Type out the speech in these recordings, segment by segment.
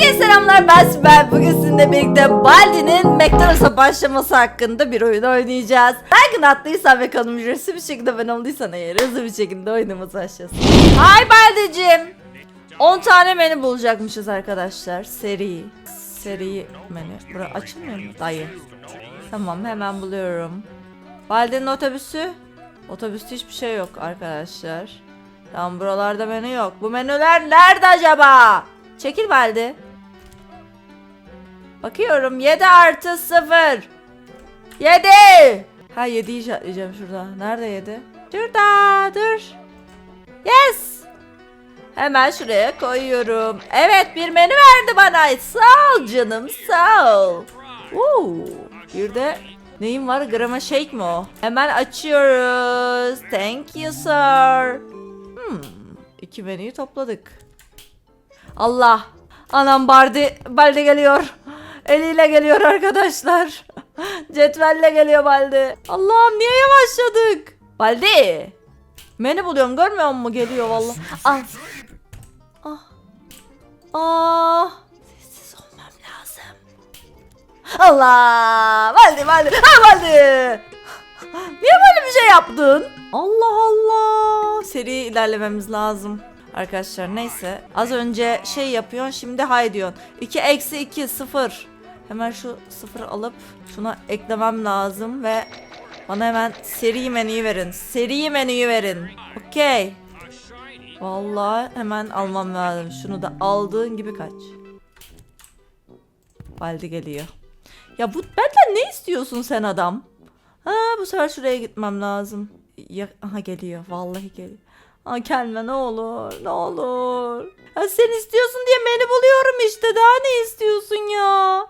Herkese selamlar ben Sibel. Bugün sizinle birlikte Baldi'nin McDonald's'a başlaması hakkında bir oyun oynayacağız. Belki attıysan ve kanalımı ücretsiz bir şekilde ben olduysan eğer hızlı bir şekilde oyunumuz başlasın. Hay Baldi'cim. 10 tane menü bulacakmışız arkadaşlar. Seri. Seri menü. Bura açılmıyor mu? Dayı. Tamam hemen buluyorum. Baldi'nin otobüsü. Otobüste hiçbir şey yok arkadaşlar. Tamam buralarda menü yok. Bu menüler nerede acaba? Çekil Baldi. Bakıyorum 7 artı 0. 7. Ha 7'yi işaretleyeceğim şurada. Nerede 7? Şurada dur. Yes. Hemen şuraya koyuyorum. Evet bir menü verdi bana. Sağ ol canım sağ ol. Oo, bir de neyim var? Grama shake mi o? Hemen açıyoruz. Thank you sir. Hmm, iki menüyü topladık. Allah. Anam Bardi, Baldi geliyor. Eliyle geliyor arkadaşlar. Cetvelle geliyor Baldi. Allah'ım niye yavaşladık? Baldi. Menü buluyorum görmüyor musun? Geliyor vallahi. Al. Ah. Ah. Sessiz olmam lazım. Allah. Baldi Baldi. Ha Baldi. Niye böyle bir şey yaptın? Allah Allah. Seri ilerlememiz lazım. Arkadaşlar neyse. Az önce şey yapıyorsun şimdi hay diyorsun. 2 eksi 2 0. Hemen şu sıfırı alıp şuna eklemem lazım ve bana hemen seri menüyü verin. Seri menüyü verin. Okey. Vallahi hemen almam lazım. Şunu da aldığın gibi kaç. Valdi geliyor. Ya bu benden ne istiyorsun sen adam? Ha bu sefer şuraya gitmem lazım. Ya, aha geliyor. Vallahi geliyor. Aa gelme ne olur. Ne olur. Ya sen istiyorsun diye beni buluyorum işte. Daha ne istiyorsun ya?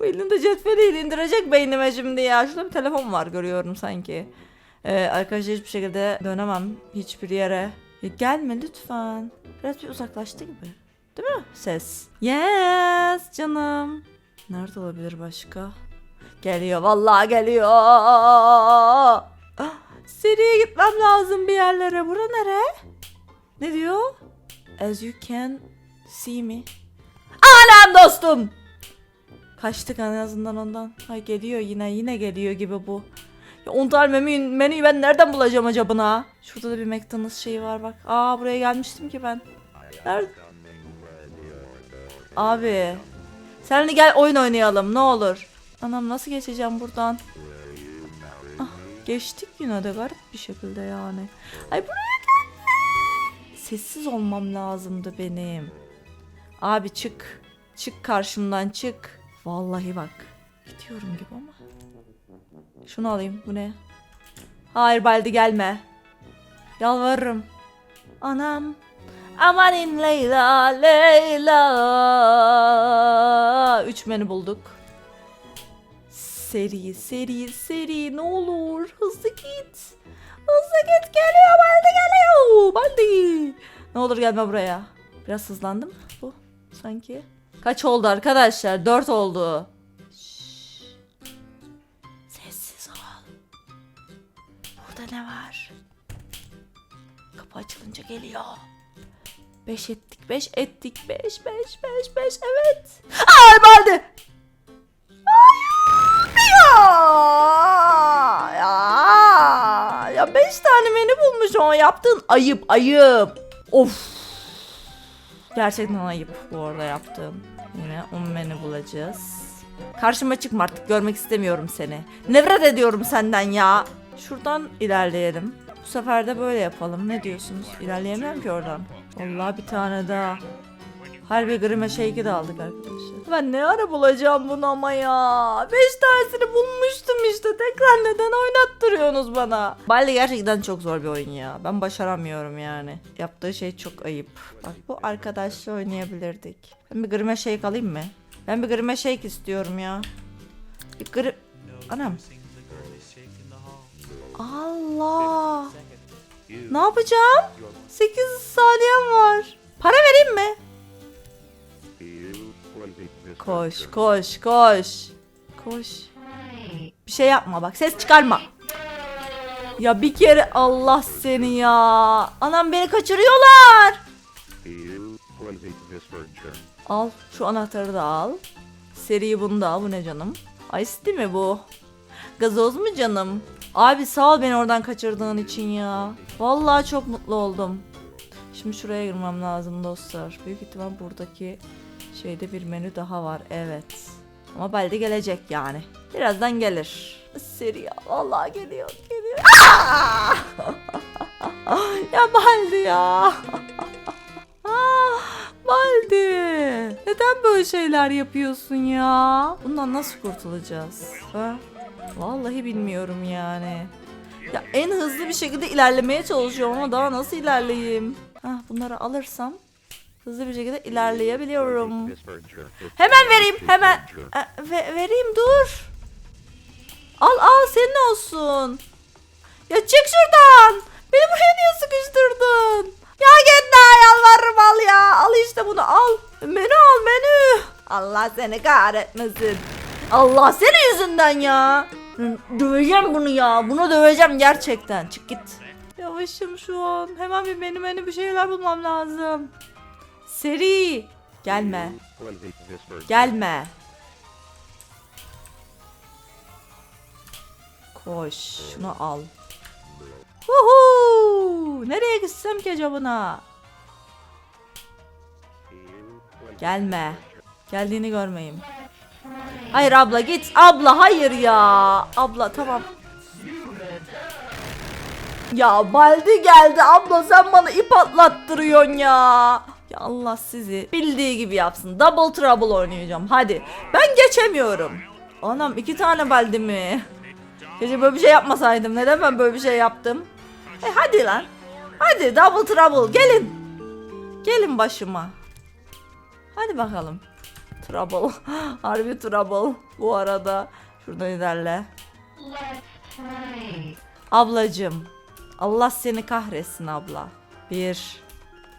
Bu elinde cetveliyle indirecek beynime şimdi ya. Şurada bir telefon var görüyorum sanki. Ee, arkadaşlar hiçbir şekilde dönemem hiçbir yere. Ya gelme lütfen. Biraz bir uzaklaştı gibi. Değil mi ses? Yes canım. Nerede olabilir başka? Geliyor vallahi geliyor. Ah, Seriye gitmem lazım bir yerlere. Bura nere? Ne diyor? As you can see me. Anam dostum. Kaçtık en azından ondan. Ay geliyor yine yine geliyor gibi bu. Ya 10 tane menü, menüyü ben nereden bulacağım acaba? Şurada da bir McDonald's şeyi var bak. Aa buraya gelmiştim ki ben. Nerede? Abi. Senle gel oyun oynayalım ne olur. Anam nasıl geçeceğim buradan? Ah, geçtik yine de garip bir şekilde yani. Ay buraya gelme. Sessiz olmam lazımdı benim. Abi çık. Çık karşımdan çık. Vallahi bak. Gidiyorum gibi ama. Şunu alayım. Bu ne? Hayır Baldi gelme. Yalvarırım. Anam. Amanin Leyla Leyla. Üç menü bulduk. Seri seri seri ne olur hızlı git. Hızlı git geliyor Baldi geliyor. Baldi. Ne olur gelme buraya. Biraz hızlandı mı bu sanki? Kaç oldu arkadaşlar? Dört oldu. Şşş. Sessiz ol. Burada ne var? Kapı açılınca geliyor. Beş ettik, beş ettik, beş, beş, beş, beş, evet. Ay Baldi! Ya! Ya! Ya beş tane menü bulmuş o yaptığın ayıp, ayıp. Of! Gerçekten ayıp bu arada yaptığım. Yine on menü bulacağız. Karşıma çıkma artık görmek istemiyorum seni. Nefret ediyorum senden ya. Şuradan ilerleyelim. Bu sefer de böyle yapalım. Ne diyorsunuz? İlerleyemem ki oradan. Vallahi bir tane daha. Harbi grime shake'i de aldık arkadaşlar. Ben ne ara bulacağım bunu ama ya. Beş tanesini bulmuştum işte. Tekrar neden oynattırıyorsunuz bana? Baldi gerçekten çok zor bir oyun ya. Ben başaramıyorum yani. Yaptığı şey çok ayıp. Bak bu arkadaşla oynayabilirdik. Ben bir grime shake alayım mı? Ben bir grime shake istiyorum ya. Bir gri... Anam. Allah. Ne yapacağım? 8 saniyem var. Para vereyim mi? Koş, koş, koş. Koş. Bir şey yapma bak, ses çıkarma. Ya bir kere Allah seni ya. Anam beni kaçırıyorlar. Al şu anahtarı da al. Seri bunu da al. Bu ne canım? Ice mi bu? Gazoz mu canım? Abi sağ ol beni oradan kaçırdığın için ya. Vallahi çok mutlu oldum. Şimdi şuraya girmem lazım dostlar. Büyük ihtimal buradaki şeyde bir menü daha var. Evet. Ama Baldi gelecek yani. Birazdan gelir. Seri ya. Vallahi geliyor. Geliyor. Aa! ya Baldi ya. Ah, Baldi. Neden böyle şeyler yapıyorsun ya? Bundan nasıl kurtulacağız? Ha? Vallahi bilmiyorum yani. Ya en hızlı bir şekilde ilerlemeye çalışıyorum ama daha nasıl ilerleyeyim? Hah bunları alırsam hızlı bir şekilde ilerleyebiliyorum. Hemen vereyim hemen. E, ve- vereyim dur. Al al senin olsun. Ya çık şuradan. Beni buraya niye sıkıştırdın? Ya git daha yalvarırım al ya. Al işte bunu al. Menü al menü. Allah seni kahretmesin. Allah senin yüzünden ya. Döveceğim bunu ya. Bunu döveceğim gerçekten. Çık git. Yavaşım şu an. Hemen bir menü menü bir şeyler bulmam lazım. Seri. Gelme. Gelme. Koş. Şunu al. Huhu! Nereye gitsem ki acaba? Gelme. Geldiğini görmeyeyim. Hayır abla git. Abla hayır ya. Abla tamam. Ya Baldi geldi abla sen bana ip atlattırıyorsun ya. Ya Allah sizi bildiği gibi yapsın. Double trouble oynayacağım. Hadi. Ben geçemiyorum. Anam iki tane Baldi mi? Keşke böyle bir şey yapmasaydım. Neden ben böyle bir şey yaptım? E hadi lan. Hadi double trouble gelin. Gelin başıma. Hadi bakalım. Trouble. Harbi trouble. Bu arada. Şuradan ilerle. Ablacım. Allah seni kahretsin abla. Bir.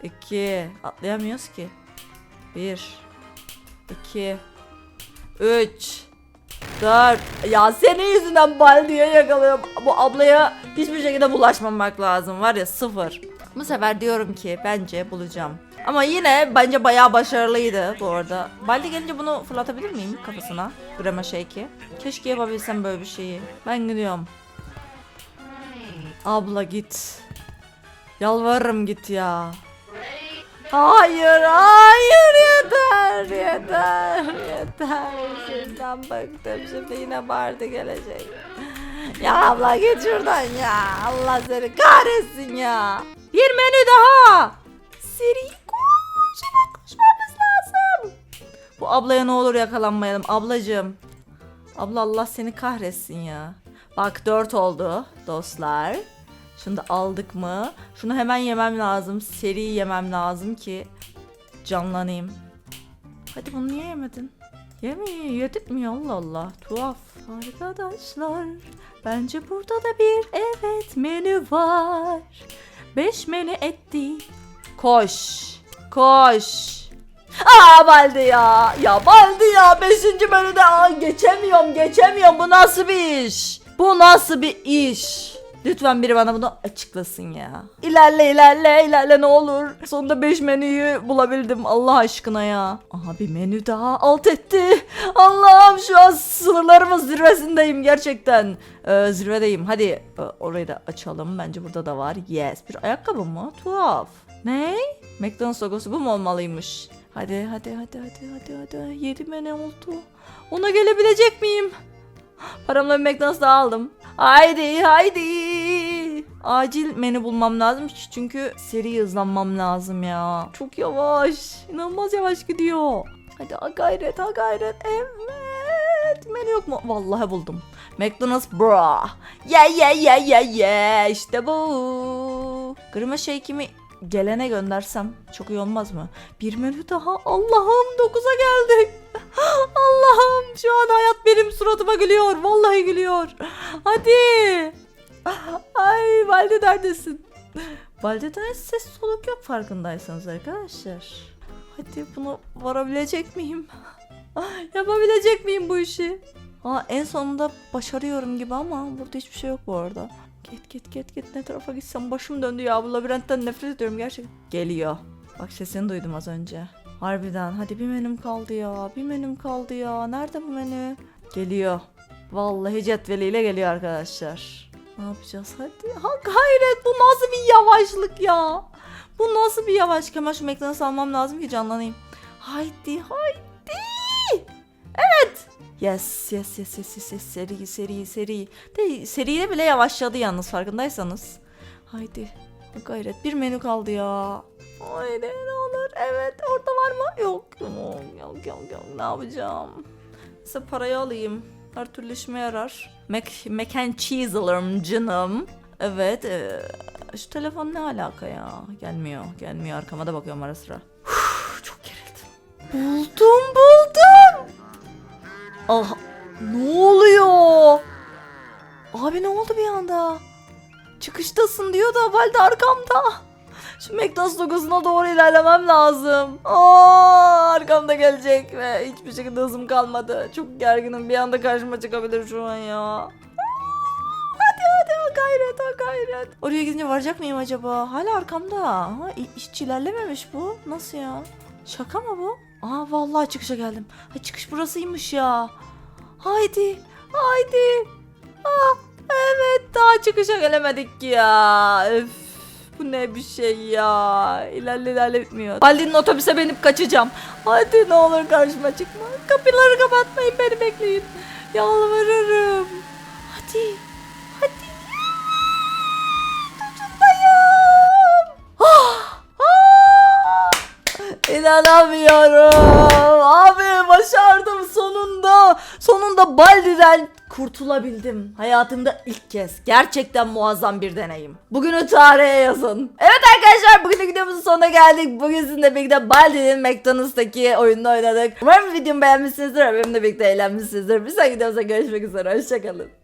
İki. Atlayamıyoruz ki. Bir. iki. Üç. Dört. Ya senin yüzünden baldiye yakalıyorum. Bu ablaya hiçbir şekilde bulaşmamak lazım. Var ya sıfır. Bu sefer diyorum ki bence bulacağım. Ama yine bence bayağı başarılıydı bu arada. Baldi gelince bunu fırlatabilir miyim kafasına? Grama shake'i. Keşke yapabilsem böyle bir şeyi. Ben gidiyorum. Abla git. Yalvarırım git ya. Hayır, hayır yeter, yeter, yeter. Sizden bıktım. Şimdi yine Bardi gelecek. Ya abla git şuradan ya. Allah seni kahretsin ya. Bir menü daha. Seri koş. Koşmamız lazım. Bu ablaya ne olur yakalanmayalım. Ablacığım. Abla Allah seni kahretsin ya. Bak dört oldu dostlar. Şunu da aldık mı? Şunu hemen yemem lazım. Seri yemem lazım ki canlanayım. Hadi bunu niye yemedin? Yemeği yedik mi Allah Allah. Tuhaf. Arkadaşlar bence burada da bir evet menü var. Beş menü etti. Koş. Koş. Aa Baldi ya. Ya Baldi ya. Beşinci menüde aa, geçemiyorum geçemiyorum. Bu nasıl bir iş? Bu nasıl bir iş? Lütfen biri bana bunu açıklasın ya. İlerle ilerle ilerle ne olur. Sonunda 5 menüyü bulabildim Allah aşkına ya. Aha bir menü daha alt etti. Allah'ım şu an sınırlarımın zirvesindeyim gerçekten. Ee, zirvedeyim. Hadi e, orayı da açalım. Bence burada da var. Yes. Bir ayakkabı mı? Tuhaf. Ne? McDonald's logosu bu mu olmalıymış? Hadi hadi hadi hadi hadi hadi. 7 menü oldu. Ona gelebilecek miyim? Paramla bir McDonald's daha aldım. Haydi haydi. Acil menü bulmam lazım çünkü seri hızlanmam lazım ya. Çok yavaş. İnanılmaz yavaş gidiyor. Hadi ha gayret ha gayret. Evet. Menü yok mu? Vallahi buldum. McDonald's bra. Yeah yeah yeah yeah yeah. İşte bu. Grima shake'imi gelene göndersem çok iyi olmaz mı? Bir menü daha. Allah'ım 9'a geldik. Allah'ım şu an hayat benim suratıma gülüyor. Vallahi gülüyor. Hadi. Ay Valide neredesin? Valide'den ses soluk yok farkındaysanız arkadaşlar. Hadi bunu varabilecek miyim? Yapabilecek miyim bu işi? Aa, en sonunda başarıyorum gibi ama burada hiçbir şey yok bu arada. Git git git git ne tarafa gitsem başım döndü ya bu labirentten nefret ediyorum gerçekten. Geliyor. Bak sesini duydum az önce. Harbiden hadi bir menüm kaldı ya. Bir menüm kaldı ya. Nerede bu menü? Geliyor. Vallahi cetveliyle geliyor arkadaşlar. Ne yapacağız hadi. Ha gayret bu nasıl bir yavaşlık ya. Bu nasıl bir yavaş. Hemen şu McDonald's almam lazım ki canlanayım. Haydi haydi. Evet. Yes yes yes yes yes, yes. seri seri seri. De, seriyle bile yavaşladı yalnız farkındaysanız. Haydi. Ha Gayret bir menü kaldı ya. Haydi ne olur. Evet orada var mı? Yok. Yok yok yok, yok. ne yapacağım? Size parayı alayım. Her türlü işime yarar. Mac, mac and cheese alırım canım. Evet. e, şu telefon ne alaka ya? Gelmiyor. Gelmiyor. Arkama da bakıyorum ara sıra. Uf, çok gerildim. Buldum buldum. Ah ne oluyor? Abi ne oldu bir anda? Çıkıştasın diyor da Valide arkamda. Şu McDonald's logosuna doğru ilerlemem lazım. Aa, arkamda gelecek ve hiçbir şekilde hızım kalmadı. Çok gerginim. Bir anda karşıma çıkabilir şu an ya. Hadi hadi o gayret o gayret. Oraya gidince varacak mıyım acaba? Hala arkamda. Ha, hiç ilerlememiş bu. Nasıl ya? Şaka mı bu? Aa vallahi çıkışa geldim. Ha, çıkış burasıymış ya. Haydi. Haydi. Aa, evet daha çıkışa gelemedik ki ya. Öf. Bu ne bir şey ya. İlerle ilerle bitmiyor. Baldi'nin otobüse binip kaçacağım. Hadi ne olur karşıma çıkma. Kapıları kapatmayın beni bekleyin. Yalvarırım. İnanamıyorum. Abi başardım sonunda. Sonunda Baldi'den kurtulabildim. Hayatımda ilk kez. Gerçekten muazzam bir deneyim. Bugünü tarihe yazın. Evet arkadaşlar bugün videomuzun sonuna geldik. Bugün sizinle birlikte Baldi'nin McDonald's'taki oyununu oynadık. Umarım videomu beğenmişsinizdir benimle birlikte eğlenmişsinizdir. Bir sonraki videomuzda görüşmek üzere. Hoşçakalın.